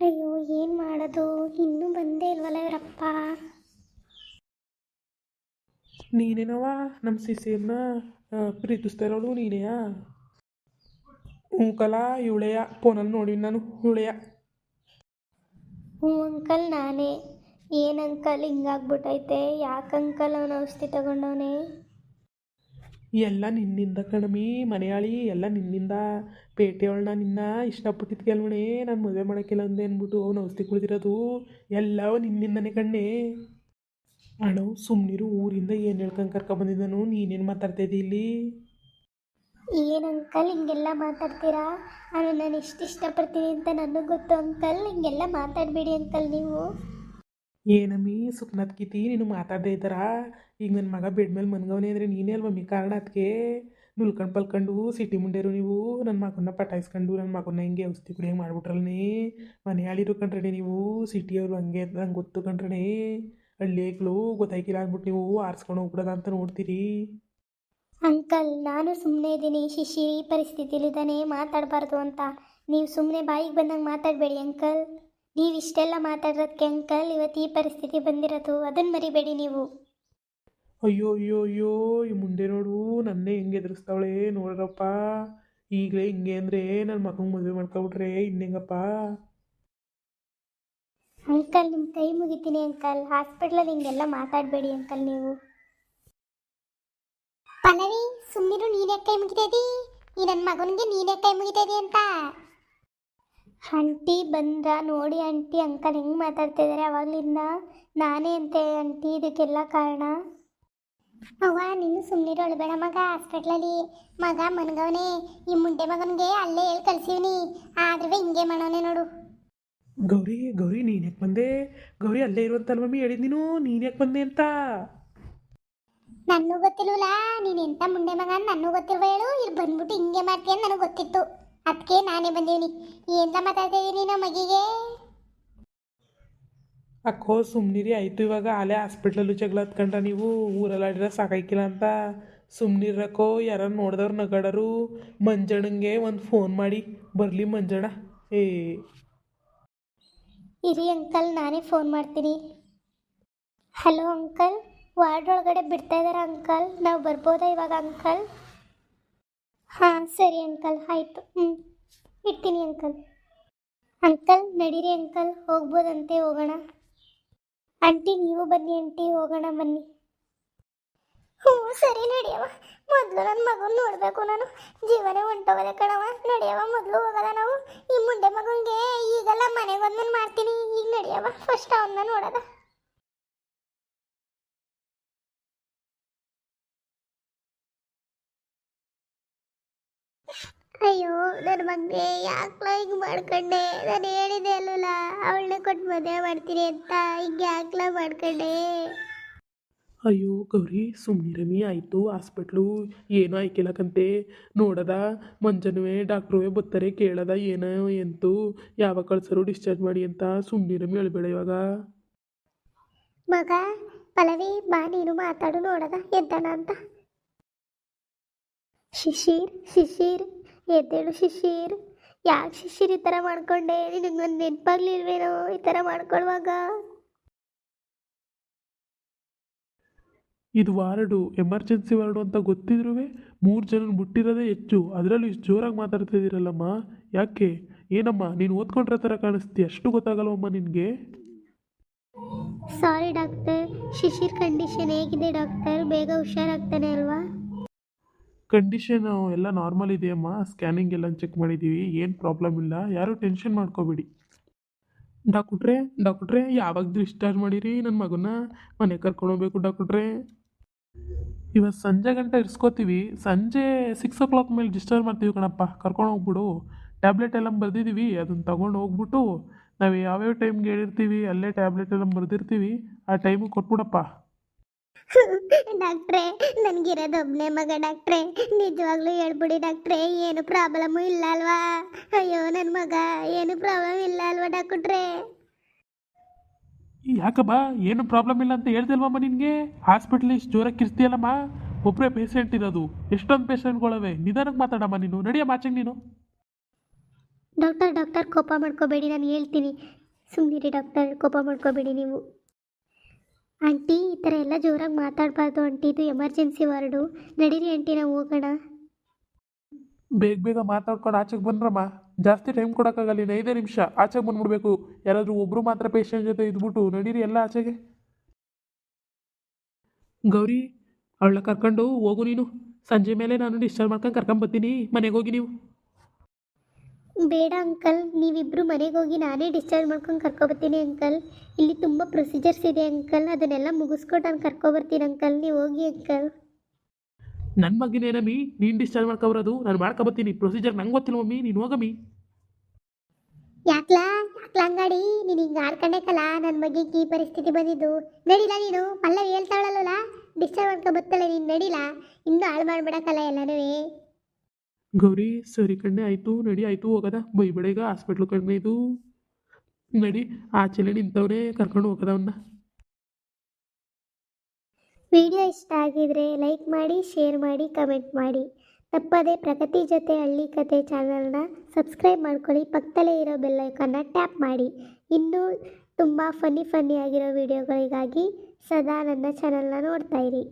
ಅಯ್ಯೋ ಏನು ಮಾಡೋದು? ಇನ್ನೂ ಬಂದೇ ಇಲ್ವಲ್ಲ ಇವರಪ್ಪ. ನೀನೇನವ ನಮ್ಮ ಸಿಸಿಯನ್ನ ಪ್ರೀತಿಸ್ತಾ ಇರೋಳು ನೀನೆಯಾ ಹ್ಞೂ ಕಲ ಇವಳೆಯ ಫೋನಲ್ಲಿ ನೋಡಿ ನಾನು ಇವಳೆಯ ಹ್ಞೂ ಅಂಕಲ್ ನಾನೇ. ಏನು ಅಂಕಲ್ ಹಿಂಗಾಗ್ಬಿಟ್ಟೈತೆ ಯಾಕೆ ಅಂಕಲ್ ಅವನ ಔಷಧಿ ತಗೊಂಡವನೇ? ಎಲ್ಲ ನಿನ್ನಿಂದ ಕಣಮಿ ಮನೆಯಾಳಿ, ಎಲ್ಲ ನಿನ್ನಿಂದ ಪೇಟೆಯವಳನ್ನ ನಿನ್ನ ಇಷ್ಟಪಟ್ಟಿದ್ದು ಕೆಲವಣೆ ನಾನು ಮದುವೆ ಮಾಡೋಕ್ಕಿಲ್ಲ ಅಂದೆ ಅಂದ್ಬಿಟ್ಟು ಅವ್ನು ಔಷಧಿ ಕುಳಿದಿರೋದು ಎಲ್ಲವೂ ನಿನ್ನಿಂದನೇ ಕಣ್ಣೆ. ಅಣ್ಣ ಸುಮ್ಮನಿರು ಊರಿಂದ ಏನು ಹೇಳ್ಕೊಂಡು ಕರ್ಕೊಬಂದಿದ್ದನು? ನೀನೇನು ಮಾತಾಡ್ತಾ ಇದ್ದಿ ಇಲ್ಲಿ? ಏನು ಅಂಕಲ್ ಹಿಂಗೆಲ್ಲ ಮಾತಾಡ್ತೀರಾ? ಅದು ನಾನು ಎಷ್ಟು ಇಷ್ಟಪಡ್ತೀನಿ ಅಂತ ನನಗೆ ಗೊತ್ತು ಅಂಕಲ್, ಹಿಂಗೆಲ್ಲ ಮಾತಾಡಬೇಡಿ ಅಂಕಲ್ ನೀವು. ಏನಮ್ಮಿ ಸುಪ್ನತ್ ಕಿತಿ ನೀನು ಮಾತಾಡದೇ ಇದ್ದಾರ? ಈಗ ನನ್ನ ಮಗ ಬೆಡ್ ಮೇಲೆ ಮನ್ಗವನೇ ಅಂದರೆ ನೀನೇ ಅಲ್ವ ಮಮ್ಮಿ ಕಾರಣ ಅದಕ್ಕೆ ನುಲ್ಕೊಂಡು ಪಲ್ಕೊಂಡು ಸಿಟಿ ಮುಂಡೇರು ನೀವು ನನ್ನ ಮಗನ್ನ ಪಟಾಯಿಸ್ಕೊಂಡು ನನ್ನ ಮಗನ್ನ ಹಿಂಗೆ ಔಷಧಿ ಕುಡಿಯಂಗೆ ಮನೆ ಆಳಿರು ಕಣ್ರಣಿ ನೀವು, ಸಿಟಿಯವರು ಹಂಗೆ ನಂಗೆ ಗೊತ್ತು ಕಂಡ್ರೆ ಹಳ್ಳಿಗಳು ಗೊತ್ತಾಯ್ಕಿಲ್ಲ ಅಂದ್ಬಿಟ್ಟು ನೀವು ಆರಿಸ್ಕೊಂಡು ಹೋಗ್ಬಿಡೋದ ಅಂತ ನೋಡ್ತೀರಿ? ಅಂಕಲ್, ನಾನು ಸುಮ್ಮನೆ ಇದ್ದೀನಿ. ಶಿಶಿ ಪರಿಸ್ಥಿತಿಲಿದ್ದಾನೆ, ಮಾತಾಡಬಾರ್ದು ಅಂತ. ನೀವು ಸುಮ್ಮನೆ ಬಾಯಿಗೆ ಬಂದಂಗೆ ಮಾತಾಡಬೇಡಿ ಅಂಕಲ್. ನೀವು ಇಷ್ಟೆಲ್ಲ ಮಾತಾಡೋದಕ್ಕೆ ಅಂಕಲ್ ಇವತ್ತು ಈ ಪರಿಸ್ಥಿತಿ ಬಂದಿರೋದು ಅದನ್ನು ಮರಿಬೇಡಿ ನೀವು. ಅಯ್ಯೋ ಅಯ್ಯೋ ಅಯ್ಯೋ ಈ ಮುಂದೆ ನೋಡು ನನ್ನೇ ಹೆಂಗೆ ಎದುರಿಸ್ತಾವಳೆ ನೋಡ್ರಪ್ಪ. ಈಗಲೇ ಹಿಂಗೆ ಅಂದರೆ ನನ್ನ ಮಗಂಗೆ ಮದುವೆ ಮಾಡ್ಕೊಬಿಟ್ರೆ ಇನ್ನೆಂಗಪ್ಪ? ಅಂಕಲ್ ನಿಮ್ಮ ಕೈ ಮುಗಿತೀನಿ ಅಂಕಲ್. ಹಾಸ್ಪಿಟ್ಲಲ್ಲಿ ಹಿಂಗೆಲ್ಲ ಮಾತಾಡಬೇಡಿ ಅಂಕಲ್ ನೀವು. ಪಲ್ಲವಿ ಸುಮ್ಮನಿರು ನೀನೇ ಕೈ ಮುಗಿತೈತಿ ಈ ನನ್ನ ಮಗನಿಗೆ ನೀನೇ ಕೈ ಮುಗಿತೈತಿ ಅಂತ. ಆಂಟಿ ಬಂದ್ರ ನೋಡಿ ಆಂಟಿ ಅಂಕಲ್ ಹೆಂಗೆ ಮಾತಾಡ್ತಾ ಇದ್ದಾರೆ ಅವಾಗ್ಲಿಂದ ನಾನೇ ಅಂತೆ ಆಂಟಿ ಇದಕ್ಕೆಲ್ಲ ಕಾರಣ? ಅವ್ವ ನೀನು ಸುಮ್ಮನಿರು ಅಳಬೇಡ ಮಗ. ಹಾಸ್ಪಿಟ್ಲಲ್ಲಿ ಮಗ ಮನಗವನೆ. ಈ ಮುಂಡೆ ಮಗನಿಗೆ ಅಲ್ಲೇ ಹೇಳಿ ಕಳ್ಸೀವ್ನಿ. ಆದ್ರೆ ಹಿಂಗೆ ಮಾಡೋನೆ ನೋಡು. ಗೌರಿ ಗೌರಿ ನೀನು ಯಾಕೆ ಬಂದೆ? ಗೌರಿ ಅಲ್ಲೇ ಇರುವಂತಲ್ಲ ಮಮ್ಮಿ ಹೇಳಿದ್ ನೀನು ನೀನು ಯಾಕೆ ಬಂದೆ ಅಂತ? ನನಗೂ ಗೊತ್ತಿಲ್ವಲ್ಲ ನೀನು ಎಂತ ಮುಂಡೆ ಮಗ ನನ್ನೂ ನನಗೂ ಗೊತ್ತಿಲ್ವ ಹೇಳು. ಇಲ್ಲಿ ಬಂದ್ಬಿಟ್ಟು ಹಿಂಗೆ ಮಾಡ್ತೀಯ ನನಗೆ ಗೊತ್ತಿತ್ತು. ಅದಕ್ಕೆ ನಾನೇ ಬಂದೀನಿ ಏನ್ಲ ಮಾತಾಡ್ತಾ ಇದೀನಿ ನಮ್ಮ ಮಗಿಗೆ? ಅಕ್ಕೋ ಸುಮ್ನಿರಿ ಆಯಿತು ಇವಾಗ. ಅಲ್ಲೇ ಹಾಸ್ಪಿಟ್ಲಲ್ಲೂ ಜಗಳ ಹತ್ಕೊಂಡ್ರ ನೀವು. ಊರಲ್ಲಿ ಆಡಿದ್ರೆ ಸಾಕಾಯ್ಕಿಲ್ಲ ಅಂತ. ಸುಮ್ನಿರಕ್ಕೋ ಯಾರನ್ನ ನೋಡಿದವ್ರು ನಗಾಡರು. ಮಂಜಣ್ಣಂಗೆ ಒಂದು ಫೋನ್ ಮಾಡಿ. ಬರಲಿ ಮಂಜಣ ಏ. ಇರಿ ಅಂಕಲ್ ನಾನೇ ಫೋನ್ ಮಾಡ್ತೀನಿ. ಹಲೋ ಅಂಕಲ್ ವಾರ್ಡ್ ಒಳಗಡೆ ಬಿಡ್ತಾ ಇದಾರ ಅಂಕಲ್? ನಾವು ಬರ್ಬೋದಾ ಇವಾಗ ಅಂಕಲ್? ಹಾಂ, ಸರಿ ಅಂಕಲ್, ಆಯಿತು. ಹ್ಞೂ ಇಡ್ತೀನಿ ಅಂಕಲ್. ಅಂಕಲ್, ನಡೀರಿ ಅಂಕಲ್, ಹೋಗ್ಬೋದಂತೆ, ಹೋಗೋಣ. ಆಂಟಿ, ನೀವು ಬನ್ನಿ ಆಂಟಿ, ಹೋಗೋಣ, ಬನ್ನಿ. ಹ್ಞೂ, ಸರಿ ನಡೆಯವ ಮೊದಲು ನನ್ನ ಮಗನ ನೋಡಬೇಕು ನಾನು. ಜೀವನ ಹೊಂಟೋಗದೆ ಕಣವ ನಡೆಯವ ಮೊದಲು ಹೋಗದ ನಾವು. ಈ ಮುಂಡೆ ಮಗನಿಗೆ ಈಗೆಲ್ಲ ಮನೆಗೆ ಬಂದ್ಮೇಲೆ ಮಾಡ್ತೀನಿ. ಈಗ ನಡೆಯವ ಫಸ್ಟ್ ಅವನ್ನ ನೋಡದ. ಅಯ್ಯೋ ನನ್ನ ಮಗನೇ ಯಾಕೆ ಹಿಂಗೆ ಮಾಡ್ಕೊಂಡೆ? ನಾನು ಹೇಳಿದೆ ಅಲ್ಲಲ್ಲ ಅವಳನ್ನ ಕೊಟ್ಟು ಮದುವೆ ಮಾಡ್ತೀನಿ ಅಂತ ಹಿಂಗೆ ಯಾಕ್ಲ ಮಾಡ್ಕೊಂಡೆ? ಅಯ್ಯೋ ಗೌರಿ ಸುಮ್ಮನಿರಮಿ ಆಯಿತು ಹಾಸ್ಪಿಟ್ಲು ಏನೋ ಆಯ್ಕಿಲ್ಲಕಂತೆ ನೋಡದ ಮಂಜನುವೆ ಡಾಕ್ಟ್ರುವೆ ಬರ್ತಾರೆ ಕೇಳದ ಏನೋ ಎಂತು ಯಾವಾಗ ಕಳ್ಸರು ಡಿಸ್ಚಾರ್ಜ್ ಮಾಡಿ ಅಂತ ಸುಮ್ಮನಿರಮಿ ಹೇಳ್ಬೇಡ ಇವಾಗ. ಮಗ ಪಲವಿ ಬಾ ನೀನು ಮಾತಾಡು ನೋಡದ ಎದ್ದನ ಅಂತ. ಶಿಶಿರ್ ಶಿಶಿರ್. ಎದ್ದೇಳು ಶಿಶಿರ್ ಯಾಕೆ ಶಿಶಿರ್ ಈ ಥರ ಮಾಡ್ಕೊಂಡೆ? ನಿನಗೊಂದು ನೆನಪಾಗ್ಲಿಲ್ವೇನೋ ಈ ಥರ ಮಾಡ್ಕೊಳ್ಳುವಾಗ ಇದು ವಾರ್ಡು ಎಮರ್ಜೆನ್ಸಿ ವಾರ್ಡು ಅಂತ ಗೊತ್ತಿದ್ರೂ ಮೂರು ಜನ ಮುಟ್ಟಿರೋದೇ ಹೆಚ್ಚು. ಅದರಲ್ಲೂ ಇಷ್ಟು ಜೋರಾಗಿ ಮಾತಾಡ್ತಾ ಇದ್ದೀರಲ್ಲಮ್ಮ ಯಾಕೆ? ಏನಮ್ಮ ನೀನು ಓದ್ಕೊಂಡ್ರ ಥರ ಕಾಣಿಸ್ತೀಯ ಅಷ್ಟು ಗೊತ್ತಾಗಲ್ವಮ್ಮ ನಿನಗೆ? ಸಾರಿ ಡಾಕ್ಟರ್ ಶಿಶಿರ್ ಕಂಡೀಷನ್ ಹೇಗಿದೆ ಡಾಕ್ಟರ್? ಬೇಗ ಹುಷಾರಾಗ್ತಾನೆ ಅಲ್ವಾ? ಕಂಡೀಷನು ಎಲ್ಲ ನಾರ್ಮಲ್ ಇದೆಯಮ್ಮ? ಸ್ಕ್ಯಾನಿಂಗ್ ಎಲ್ಲ ಚೆಕ್ ಮಾಡಿದ್ದೀವಿ, ಏನು ಪ್ರಾಬ್ಲಮ್ ಇಲ್ಲ. ಯಾರೂ ಟೆನ್ಷನ್ ಮಾಡ್ಕೋಬೇಡಿ. ಡಾಕ್ಟ್ರೇ ಡಾಕ್ಟ್ರೇ, ಯಾವಾಗ ಡಿಸ್ಚಾರ್ಜ್ ಮಾಡಿರಿ ನನ್ನ ಮಗನ ಮನೆ ಕರ್ಕೊಂಡು ಹೋಗ್ಬೇಕು ಡಾಕ್ಟ್ರೇ. ಇವತ್ತು ಸಂಜೆ ಗಂಟೆ ಇರಿಸ್ಕೋತೀವಿ. ಸಂಜೆ ಸಿಕ್ಸ್ ಓ ಕ್ಲಾಕ್ ಮೇಲೆ ಡಿಸ್ಚಾರ್ಜ್ ಮಾಡ್ತೀವಿ ಕಣಪ್ಪ. ಕರ್ಕೊಂಡು ಹೋಗ್ಬಿಡು. ಟ್ಯಾಬ್ಲೆಟ್ ಎಲ್ಲ ಬರೆದಿದ್ದೀವಿ ಅದನ್ನು ತಗೊಂಡು ಹೋಗ್ಬಿಟ್ಟು ನಾವು ಯಾವ್ಯಾವ ಟೈಮ್ಗೆ ಹೇಳಿರ್ತೀವಿ, ಅಲ್ಲೇ ಟ್ಯಾಬ್ಲೆಟ್ ಎಲ್ಲ ಬರೆದಿರ್ತೀವಿ. ಆ ಟೈಮಿಗೆ ಕೊಟ್ಬಿಡಪ್ಪ. ಡಾಕ್ಟ್ರೇ ನನಗಿರೋದು ಒಬ್ಬನೇ ಮಗ ಡಾಕ್ಟ್ರೆ. ನಿಜವಾಗ್ಲೂ ಹೇಳ್ಬಿಡಿ ಡಾಕ್ಟ್ರೆ ಏನು ಪ್ರಾಬ್ಲಮ್ಮು ಇಲ್ಲ ಅಲ್ವಾ? ಅಯ್ಯೋ ನನ್ನ ಮಗ ಏನು ಪ್ರಾಬ್ಲಮ್ ಇಲ್ಲ ಅಲ್ವಾ ಡಾಕ್ಟ್ರೆ? ಯಾಕಮ್ಮ ಏನು ಪ್ರಾಬ್ಲಮ್ ಇಲ್ಲ ಅಂತ ಹೇಳ್ತಿಲ್ವಮ್ಮ ನಿನಗೆ? ಹಾಸ್ಪಿಟ್ಲ್ ಇಷ್ಟು ಜೋರಾಗಿ ಕಿರ್ಸ್ತೀಯಲ್ಲಮ್ಮ? ಒಬ್ಬರೇ ಪೇಷಂಟ್ ಇರೋದು. ಎಷ್ಟೊಂದು ಪೇಷಂಟ್ಗಳವೆ ನಿಧಾನಕ್ಕೆ ಮಾತಾಡಮ್ಮ ನೀನು. ನಡಿಯಮ್ಮ ಆಚೆಗೆ ನೀನು. ಡಾಕ್ಟರ್ ಡಾಕ್ಟರ್ ಕೋಪ ಮಾಡ್ಕೋಬೇಡಿ ನಾನು ಹೇಳ್ತೀನಿ. ಸುಮ್ಮನಿರಿ ಡಾಕ್ಟರ್ ಕೋಪ ಮಾಡ್ಕೋಬೇಡಿ ನೀವು. ಆಂಟಿ, ಈ ಥರ ಎಲ್ಲ ಜೋರಾಗಿ ಮಾತಾಡಬಾರ್ದು ಆಂಟಿ. ಇದು ಎಮರ್ಜೆನ್ಸಿ ವಾರ್ಡು. ನಡೀರಿ ಆಂಟಿ, ನಾವು ಹೋಗೋಣ. ಬೇಗ ಬೇಗ ಮಾತಾಡ್ಕೊಂಡು ಆಚೆಗೆ ಬಂದ್ರಮ್ಮ. ಜಾಸ್ತಿ ಟೈಮ್ ಕೊಡೋಕ್ಕಾಗಲ್ಲ ಇನ್ನು ಐದೇ ನಿಮಿಷ. ಆಚೆಗೆ ಬಂದ್ಬಿಡ್ಬೇಕು. ಯಾರಾದರೂ ಒಬ್ಬರು ಮಾತ್ರ ಪೇಷಂಟ್ ಜೊತೆ ಇದ್ಬಿಟ್ಟು ನಡೀರಿ ಎಲ್ಲ ಆಚೆಗೆ. ಗೌರಿ ಅವಳ ಕರ್ಕೊಂಡು ಹೋಗು ನೀನು. ಸಂಜೆ ಮೇಲೆ ನಾನು ಡಿಸ್ಚಾರ್ಜ್ ಮಾಡ್ಕೊಂಡು ಕರ್ಕೊಂಬರ್ತೀನಿ. ಮನೆಗೆ ಹೋಗಿ ನೀವು. ಬೇಡ ಅಂಕಲ್ ನೀವಿಬ್ಬರು ಮನೆಗೆ ಹೋಗಿ ನಾನೇ ಡಿಸ್ಚಾರ್ಜ್ ಮಾಡ್ಕೊಂಡು ಕರ್ಕೊಬರ್ತೀನಿ ಅಂಕಲ್. ಇಲ್ಲಿ ತುಂಬ ಪ್ರೊಸೀಜರ್ಸ್ ಇದೆ ಅಂಕಲ್ ಅದನ್ನೆಲ್ಲ ಮುಗಿಸ್ಕೊಂಡು ನಾನು ಕರ್ಕೊಬರ್ತೀನಿ ಅಂಕಲ್ ನೀವು ಹೋಗಿ ಅಂಕಲ್. ನನ್ನ ಮಗನೇ ಮಮ್ಮಿ ನೀನು ಡಿಸ್ಚಾರ್ಜ್ ಮಾಡ್ಕೊಬರೋದು ನಾನು ಮಾಡ್ಕೊಬರ್ತೀನಿ. ಪ್ರೊಸೀಜರ್ ನಂಗೆ ಗೊತ್ತಿಲ್ಲ ಮಮ್ಮಿ ನೀನು ಹೋಗಮ್ಮಿ ಯಾಕ್ಲಾ ಯಾಕ್ಲಾ ಅಂಗಾಡಿ ನೀನು ಹಿಂಗೆ ಆಡ್ಕೊಂಡೇಕಲ್ಲ ನನ್ನ ಮಗಿಗೆ ಈ ಪರಿಸ್ಥಿತಿ ಬಂದಿದ್ದು. ನಡಿಲ್ಲ ನೀನು? ಪಲ್ಲವಿ ಹೇಳ್ತಾಳಲ್ಲ ಡಿಸ್ಚಾರ್ಜ್ ಮಾಡ್ಕೊ ಬರ್ತಾಳೆ ನೀನು ನಡಿಲ್ಲ ಇನ್ನೂ ಹಾಳು ಮಾಡ್ಬಿಡಕ್ಕಲ್ಲ ಎಲ್ಲನೂ ಗೌರಿ, ಸರಿ ಕಣ್ಣೆ, ಆಯಿತು, ನಡಿ, ಆಯಿತು, ಹೋಗದ. ಬೈಬೇಡ ಈಗ ಹಾಸ್ಪಿಟ್ಲು ಕಣ್ಣೆ ಇದು. ನಡಿ, ಆಚೆಲೆ ನಿಂತವನೇ, ಕರ್ಕೊಂಡು ಹೋಗದ ಅವನ್ನ ವಿಡಿಯೋ ಇಷ್ಟ ಆಗಿದ್ರೆ ಲೈಕ್ ಮಾಡಿ, ಶೇರ್ ಮಾಡಿ, ಕಮೆಂಟ್ ಮಾಡಿ. ತಪ್ಪದೇ ಪ್ರಗತಿ ಜೊತೆ ಹಳ್ಳಿ ಕತೆ ಚಾನಲ್ನ ಸಬ್ಸ್ಕ್ರೈಬ್ ಮಾಡ್ಕೊಳ್ಳಿ. ಪಕ್ಕದಲ್ಲೇ ಇರೋ ಬೆಲ್ಲೈಕನ್ನ ಟ್ಯಾಪ್ ಮಾಡಿ. ಇನ್ನೂ ತುಂಬ ಫನ್ನಿ ಫನ್ನಿ ಆಗಿರೋ ವಿಡಿಯೋಗಳಿಗಾಗಿ ಸದಾ ನನ್ನ ಚಾನಲ್ನ ನೋಡ್ತಾಯಿರಿ